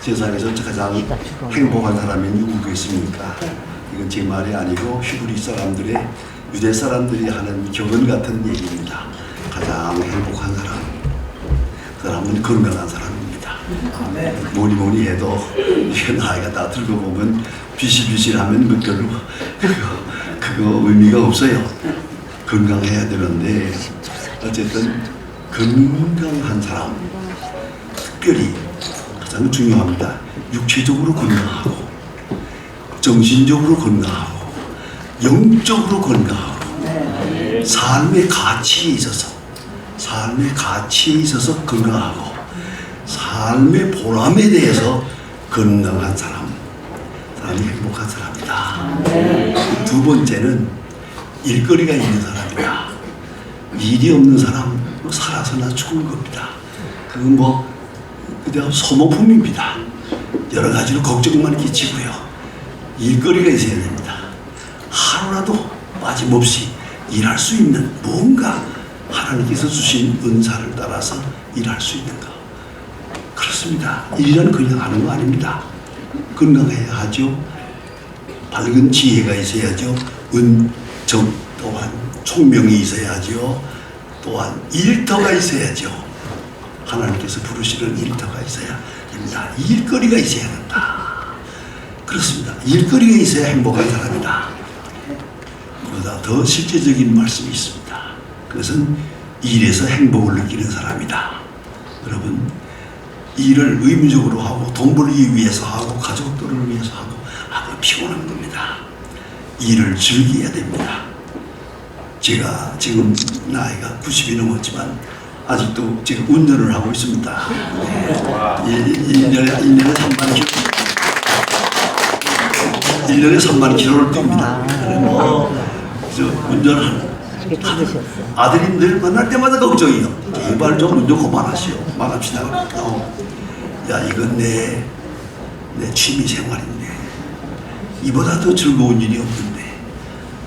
세상에서 가장 행복한 사람이 누구겠습니까? 이건 제 말이 아니고 히브리 사람들의 유대 사람들이 하는 교훈 같은 얘기입니다. 가장 행복한 사람, 그 사람은 건강한 사람입니다. 뭐니 뭐니 해도 이게 나이가 다 들고 보면 비실비실하면 뭐 별로 그거, 의미가 없어요. 건강해야 되는데 어쨌든 건강한 사람 특별히 가장 중요합니다. 육체적으로 건강하고 정신적으로 건강하고 영적으로 건강하고 삶의 가치에 있어서 삶의 가치에 있어서 건강하고 삶의 보람에 대해서 건강한 사람 사람이 행복한 사람이다. 두 번째는 일거리가 있는 사람이다. 일이 없는 사람 살아서나 죽은 겁니다. 그건 뭐 그냥 소모품입니다. 여러 가지로 걱정만 끼치고요. 일거리가 있어야 됩니다. 하루라도 빠짐없이 일할 수 있는 뭔가 하나님께서 주신 은사를 따라서 일할 수 있는 거. 그렇습니다. 일이란 그냥 하는 거 아닙니다. 건강해야 하죠. 밝은 지혜가 있어야죠. 은정 또한 총명이 있어야죠. 또한 일터가 있어야죠. 하나님께서 부르시는 일터가 있어야 됩니다. 일거리가 있어야 된다. 그렇습니다. 일거리가 있어야 행복한 사람이다. 보다 더 실제적인 말씀이 있습니다. 그것은 일에서 행복을 느끼는 사람이다. 여러분, 일을 의무적으로 하고 돈 벌기 위해서 하고 가족들을 위해서 하고 하고 피곤한 겁니다. 일을 즐겨야 됩니다. 제가 지금 나이가 90이 넘었지만 아직도 지금 운전을 하고 있습니다. 네. 1년에, 1년에 3만 킬로. 1년에 3만 킬로를 뜁니다. 그래 뭐, 저 운전하는 아드님들 만날 때마다 걱정이요. 제발 좀 운전 그만하시오. 말합시다. 어. 야, 이건 내, 내 취미 생활인데. 이보다 더 즐거운 일이 없는데.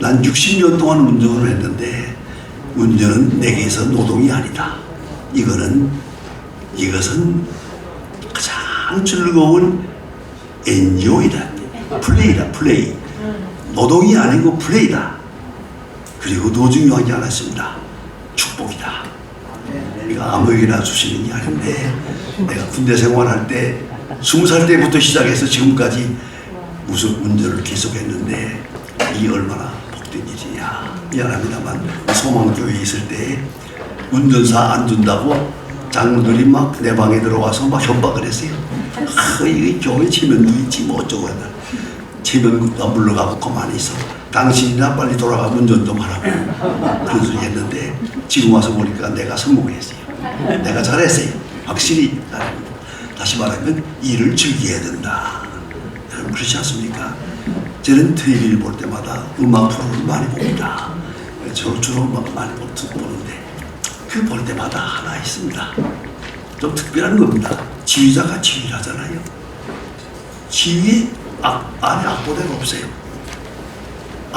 난 60년 동안 운전을 했는데, 운전은 내게서 노동이 아니다. 이거는, 이것은 가장 즐거운 엔조이다. 플레이다, 플레이. 노동이 아니고 플레이다. 그리고 더 하나 있습니다. 축복이다. 우리가 아무에게나 주시는 게 아닌데, 내가 군대 생활할 때, 스무 살 때부터 시작해서 지금까지 무슨 운전을 계속했는데, 이 얼마나 복된 일이냐. 미안합니다만, 소망교회에 있을 때, 운전사 안 준다고 장로들이 막 내 방에 들어와서 막 협박을 했어요. 아, 이 교회 치면도 있지, 뭐 어쩌고 하나. 치면도 물러가고 가만히 있어. 당신이나 빨리 돌아가 운전 좀 하라고. 그런 소리 했는데, 지금 와서 보니까 내가 성공했어요. 내가 잘했어요. 확실히. 다시 말하면 일을 즐겨야 된다. 여러분 그렇지 않습니까? 저는 TV를 볼 때마다 음악 프로를 많이 봅니다. 저 주로 음악 많이 보- 보는데 그 볼 때마다 하나 있습니다. 좀 특별한 겁니다. 지휘자가 지휘를 하잖아요. 지휘에 악, 안에 악보대가 없어요.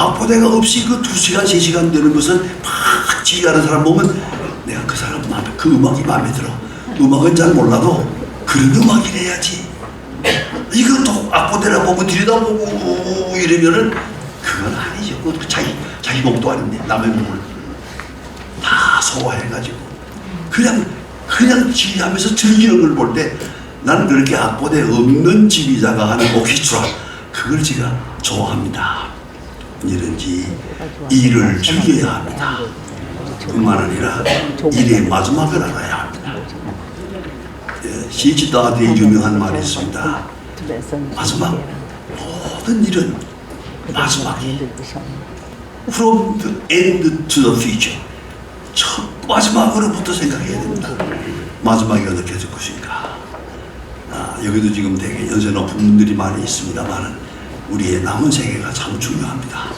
악보대가 없이 그 두 시간, 세 시간 되는 것은 막 지휘하는 사람 보면 내가 그 사람 마음에, 그 음악이 마음에 들어. 음악은 잘 몰라도 그런 음악이래야지. 이것도 악보대라 보고 들여다보고 이러면은 그건 아니죠. 그것도 자기, 자기 목도 아닌데 남의 목을 다 소화해가지고 그냥, 그냥 지휘하면서 즐기는 걸 볼 때 나는 그렇게 악보대 없는 지휘자가 하는 오케스트라 그걸 제가 좋아합니다. 이런지 일을 즐겨야 합니다. 뿐만 아니라 일의 마지막을 알아야 합니다. 예, 시지다드의 유명한 말이 있습니다. 마지막 모든 일은 마지막이 From the end to the future. 첫 마지막으로부터 생각해야 됩니다. 마지막이 어떻게 될 것인가. 아, 여기도 지금 되게 연세 높은 분들이 많이 있습니다만 우리의 남은 세계가 참 중요합니다.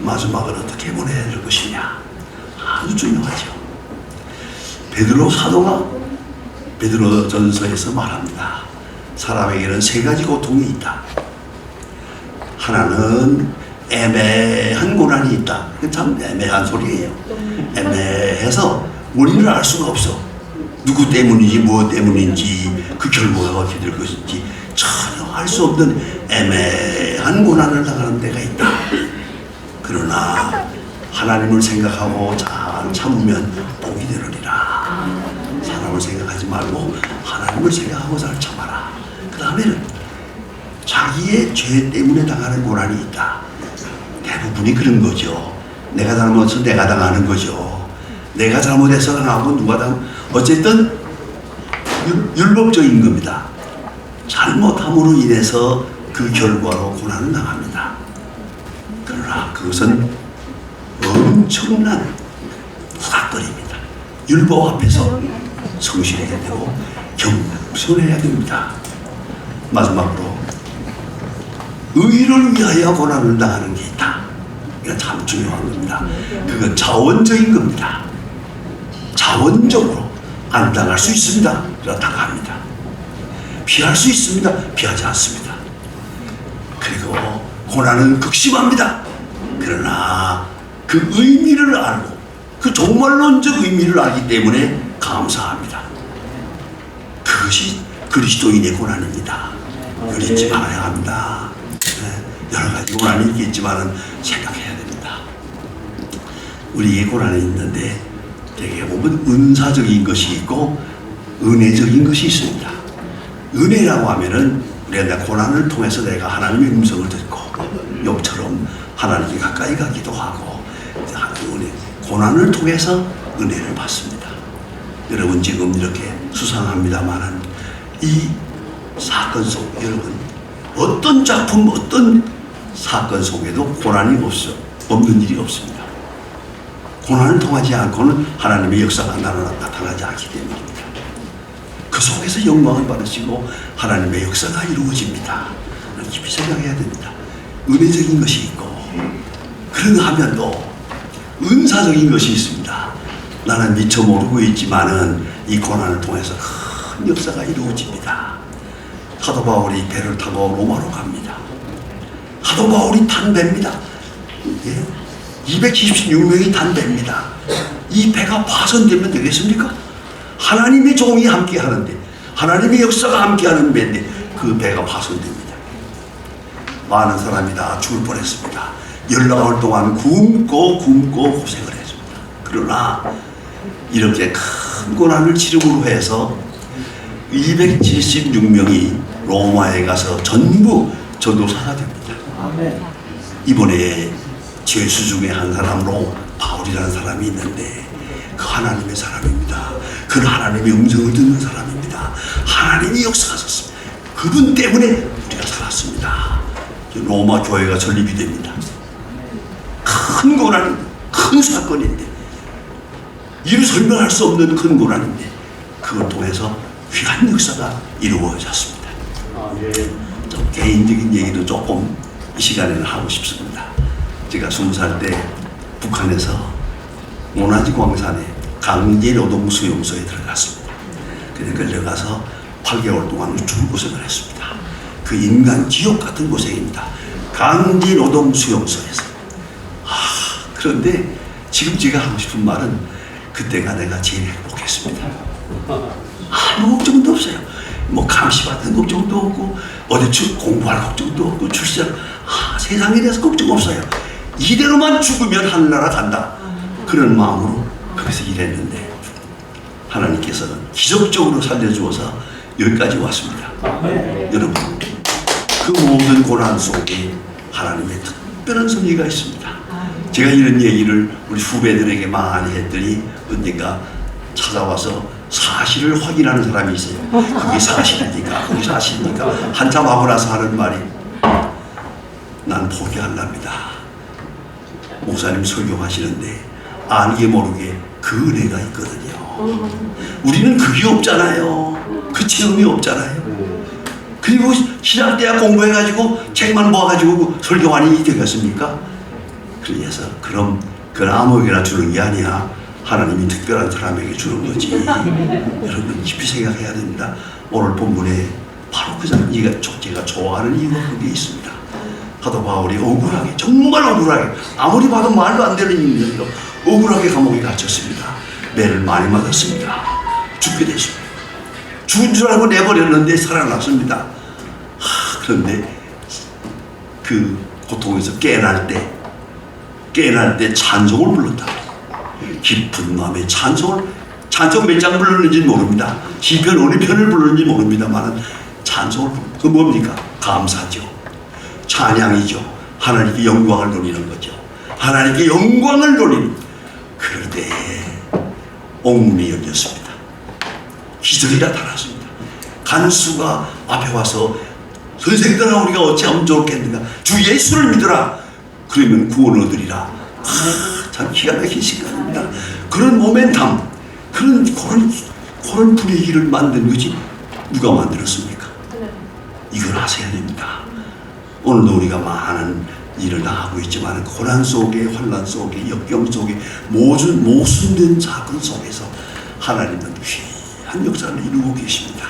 마지막을 어떻게 보내야 될 것이냐. 아주 중요하죠. 베드로 사도가 베드로 전서에서 말합니다. 사람에게는 세 가지 고통이 있다. 하나는 애매한 고난이 있다. 그참 애매한 소리예요. 애매해서 원인을 알 수가 없어. 누구 때문인지 무엇 때문인지 그 결과가 어떻게 될 것인지 전혀 알 수 없는 애매한 고난을 당하는 데가 있다. 그러나 하나님을 생각하고 잘 참으면 복이 되느니라. 사람을 생각하지 말고 하나님을 생각하고 잘 참아라. 그 다음에는 자기의 죄 때문에 당하는 고난이 있다. 대부분이 그런 거죠. 내가 잘못해서 내가 당하는 거죠. 내가 잘못해서 당하고 누가 당, 어쨌든 율, 율법적인 겁니다. 잘못함으로 인해서 그 결과로 고난을 당합니다. 그러나 그것은 엄청난 사건입니다. 율법 앞에서 성실해야 되고 겸손해야 됩니다. 마지막으로 의를 위하여 고난을 당하는 게 있다. 이거 참 중요한 겁니다. 그건 자원적인 겁니다. 자원적으로 안 당할 수 있습니다. 그러나 당합니다. 피할 수 있습니다. 피하지 않습니다. 그리고 고난은 극심합니다. 그러나 그 의미를 알고 그 종말론적 의미를 알기 때문에 감사합니다. 그것이 그리스도인의 고난입니다. 그걸 잊지 말아야 합니다. 네, 여러 가지 고난이 있겠지만은 생각해야 됩니다. 우리의 고난이 있는데 되게 보면 은사적인 것이 있고 은혜적인 것이 있습니다. 은혜라고 하면은 우리가 내 고난을 통해서 내가 하나님의 음성을 듣고 욕처럼 하나님께 가까이 가기도 하고 하나님 은혜, 고난을 통해서 은혜를 받습니다. 여러분 지금 이렇게 수상합니다만은 이 사건 속 여러분 어떤 작품 어떤 사건 속에도 고난이 없어 없는 일이 없습니다. 고난을 통하지 않고는 하나님의 역사가 나타나- 나타나지 않기 때문입니다. 그 속에서 영광을 받으시고 하나님의 역사가 이루어집니다. 깊이 생각해야 됩니다. 은혜적인 것이 있고 그런가 하면 또 은사적인 것이 있습니다. 나는 미처 모르고 있지만은 이 고난을 통해서 큰 역사가 이루어집니다. 사도 바울이 배를 타고 로마로 갑니다. 사도 바울이 탄 배입니다. 예? 276명이 탄 배입니다. 이 배가 파손되면 되겠습니까? 하나님의 종이 함께 하는데, 하나님의 역사가 함께 하는 배인데, 그 배가 파손됩니다. 많은 사람이 다 죽을 뻔했습니다. 열나흘 동안 굶고 굶고 고생을 했습니다. 그러나 이렇게 큰 고난을 치름으로 해서 276명이 로마에 가서 전부 전도사가 됩니다. 이번에 죄수 중에 한 사람으로 바울이라는 사람이 있는데 그 하나님의 사람입니다. 그는 하나님의 음성을 듣는 사람입니다. 하나님이 역사하셨습니다. 그분 때문에 우리가 살았습니다. 로마 교회가 설립이 됩니다. 큰 고난, 큰 사건인데 이루 설명할 수 없는 큰 고난인데 그걸 통해서 귀한 역사가 이루어졌습니다. 좀 개인적인 얘기도 조금 이 시간에는 하고 싶습니다. 제가 스무 살 때 북한에서 모나지 광산에 강제 노동 수용소에 들어갔습니다. 그래 끌려가서 8개월 동안 죽고생을 했습니다. 그 인간 지옥 같은 고생입니다. 강제 노동 수용소에서. 아, 그런데 지금 제가 하고 싶은 말은 그때가 내가 제일 행복했습니다. 아무 걱정도 없어요. 뭐 감시받는 걱정도 없고 어디 출, 공부할 걱정도 없고 출시할 아, 세상에 대해서 걱정 없어요. 이대로만 죽으면 하늘나라 간다. 그런 마음으로 거기서 일했는데 하나님께서는 기적적으로 살려주어서 여기까지 왔습니다. 여러분 그 모든 고난 속에 하나님의 특별한 섭리가 있습니다. 제가 이런 얘기를 우리 후배들에게 많이 했더니 언젠가 찾아와서 사실을 확인하는 사람이 있어요. 그게 사실입니까? 그게 사실입니까? 한참 하고 나서 하는 말이 난 포기할랍니다. 목사님 설교하시는데 알게 모르게 그 은혜가 있거든요. 우리는 그게 없잖아요. 그 체험이 없잖아요. 그리고 신학대학 공부해가지고 책만 모아가지고 설교하니 되겠습니까? 그래서 그럼 그건 아무에게나 주는 게 아니야. 하나님이 특별한 사람에게 주는 거지. 여러분 깊이 생각해야 됩니다. 오늘 본문에 바로 그 사람, 이가 제가 좋아하는 이유가 그게 있습니다. 사도 바울이 억울하게 정말 억울하게 아무리 봐도 말도 안 되는 일인데도 억울하게 감옥에 갇혔습니다. 매를 많이 맞았습니다. 죽게 됐습니다. 죽은 줄 알고 내버렸는데 살아났습니다. 하, 그런데 그 고통에서 깨어날 때 깨어날 때 찬송을 불렀다. 깊은 마음에 찬송을 찬송 몇 장 불렀는지 모릅니다. 시편 어느 편을 불렀는지 모릅니다만 찬송을 그 뭡니까? 감사죠. 찬양이죠. 하나님께 영광을 돌리는 거죠. 하나님께 영광을 돌리는 때에 옥문이 열렸습니다. 기적이 나타났습니다. 간수가 앞에 와서 선생들아 우리가 어찌하면 좋겠는가 주 예수를 믿어라 그러면 구원을 얻으리라 아, 참 기가 막힌 시간입니다 그런 모멘텀 그런 그런 그런 분위기를 만든 것이 누가 만들었습니까? 이걸 하셔야 됩니다 오늘도 우리가 많은 일을 다 하고 있지만 고난 속에 환란 속에 역경 속에 모든 모순된 사건 속에서 하나님은 귀한 역사를 이루고 계십니다.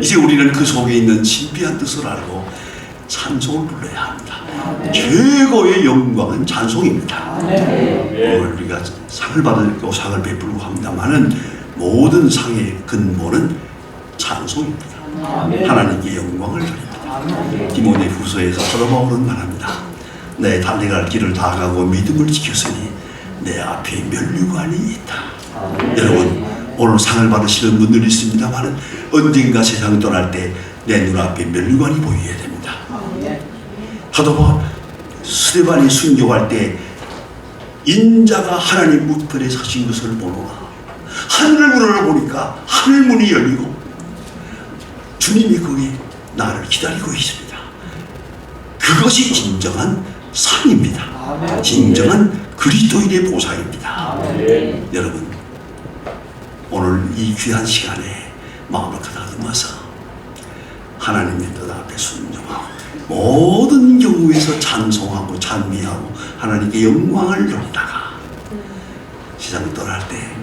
이제 우리는 그 속에 있는 신비한 뜻을 알고 찬송을 불러야 합니다. 최고의 영광은 찬송입니다. 오늘 우리가 상을 받을 상을 베풀고 합니다만은 모든 상의 근본은 찬송입니다. 하나님께 영광을 드립니다. 디모데 후서에서 바울은 말합니다. 내 달려갈 길을 다 가고 믿음을 지켰으니 내 앞에 면류관이 있다. 여러분 오늘 상을 받으시는 분들이 있습니다만 언젠가 세상 떠날 때 내 눈앞에 면류관이 보여야 됩니다. 바울 스테반이 순교할 때 인자가 하나님 무편에 서신 것을 보노라. 하늘을 우러러 보니까 하늘 문이 열리고 주님이 거기 나를 기다리고 있습니다. 그것이 진정한 상입니다. 진정한 그리스도인의 보상입니다. 여러분 오늘 이 귀한 시간에 마음을 가다듬어서 하나님의 뜻 앞에 순종하고 모든 경우에서 찬송하고 찬미하고 하나님께 영광을 돌리다가 세상 떠날 때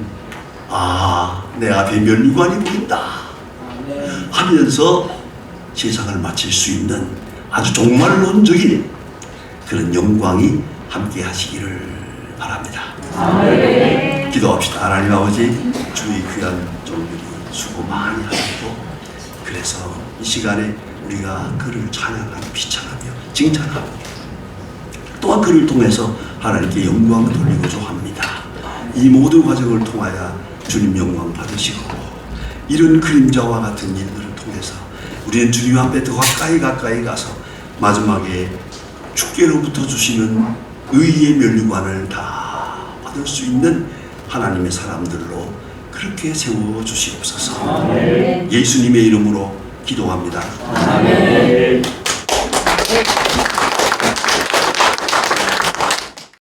아, 내 앞에 면류관이 보인다 하면서 세상을 마칠 수 있는 아주 종말론적인 그런 영광이 함께 하시기를 바랍니다. 기도합시다. 하나님 아버지, 주의 귀한 종들이 수고 많이 하셨고, 그래서 이 시간에 우리가 그를 찬양하며 비찬하며 칭찬하고, 또한 그를 통해서 하나님께 영광을 돌리고자 합니다. 이 모든 과정을 통하여 주님 영광 받으시고, 이런 그림자와 같은 일들을 통해서 우리는 주님 앞에 더 가까이 가까이 가서 마지막에 축계로부터 주시는 의의 면류관을 다 받을 수 있는 하나님의 사람들로 그렇게 세워 주시옵소서. 예수님의 이름으로 기도합니다. 아멘.